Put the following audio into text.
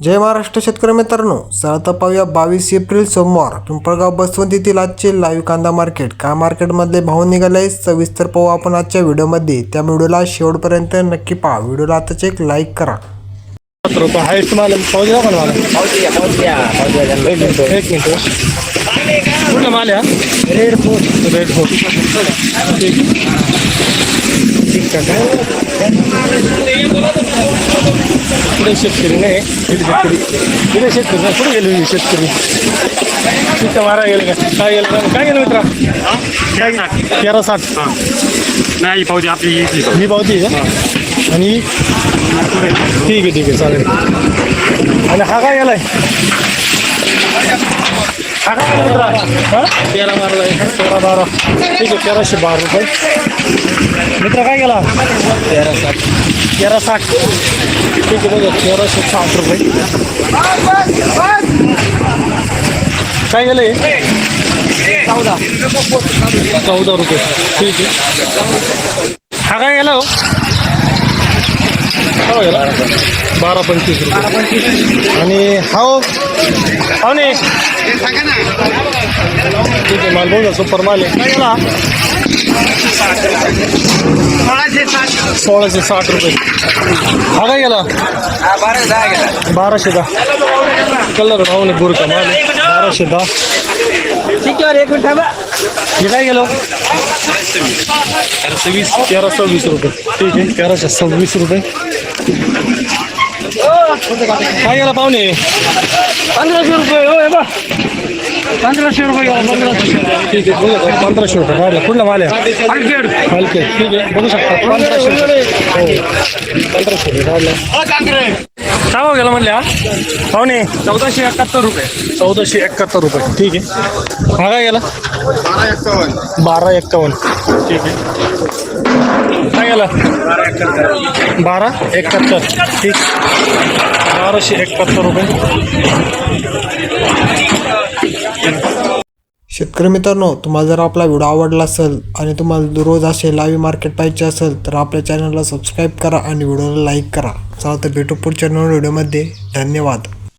जय महाराष्ट्र शेतकरी मित्रांनो चला पाहूया बावीस एप्रिल सोमवार. पिंपळगाव बसवंत येथील आजचे लाईव्ह कांदा मार्केट काय मार्केटमधले भाव निघाले सविस्तर पाहू आपण आजच्या व्हिडिओमध्ये. त्या व्हिडिओला शेवटपर्यंत नक्की पहा. व्हिडिओला आताच एक लाईक करा. सत्तर पुढे शेतकरी नाही शेतकरी पुढे शेतकरी नाही कुठे गेले शेतकरी? तिथं मारा गेले का? काय गेलं? का? काय गेलं मित्रा? काय तेरा साठ. नाही पावती आपली इथली ही पावती आहे का? आणि ही? ठीक आहे ठीक आहे चालेल. आणि हा काय गेलाय? हा काय गेला मित्रा? हा? तेरा मारलाय तेरा बारा. ठीक आहे तेराशे बारा रुपये. मित्र काय गेला? तेरा साठ. तेरा साठ ठीक आहे बघा तेराशे साठ रुपये. काय गेलं हे? चौदा. चौदा रुपये. ठीक आहे. हा काय गेला हो? हो गेला बारा पंचवीस रुपये. आणि हा हो? नाही. ठीक आहे माल बघा सुपर माल आहे. काय गेला? सोळाशे साठ रुपये. हा काय गेला? बाराशे दहा कलर नाही बुरका माल आहे. बाराशे दहा हे काय गेलो? सव्वीस तेरा सव्वीस रुपये. ठीक आहे तेराशे सव्वीस रुपये. काय गेला पाहुणे? पंधराशे रुपये हो बा. पंधराशे रुपये ठीक आहे बघा पंधराशे रुपये काढला कुठला माल आहे हलके ठीक आहे. बघू शकता? पंधराशे रुपये. हो. पंधराशे रुपये काढला काय भाव गेला म्हणले हा पाहुणे. चौदाशे एकाहत्तर रुपये. चौदाशे एकाहत्तर रुपये. ठीक आहे. हा काय गेला? बारा एक्कावन्न. ठीक आहे. काय गेला? बारा एकाहत्तर. ठीक. बाराशे एकाहत्तर रुपये. शेतकरी मित्रांनो तुम्हाला जर आपला व्हिडिओ आवडला असेल आणि तुम्हाला रोज असे लाईव्ह मार्केट पाहिजे असेल तर आपल्या चॅनलला सबस्क्राईब करा आणि व्हिडिओला लाईक करा. चला तर भेटू पुढच्या नवीन व्हिडिओमध्ये धन्यवाद.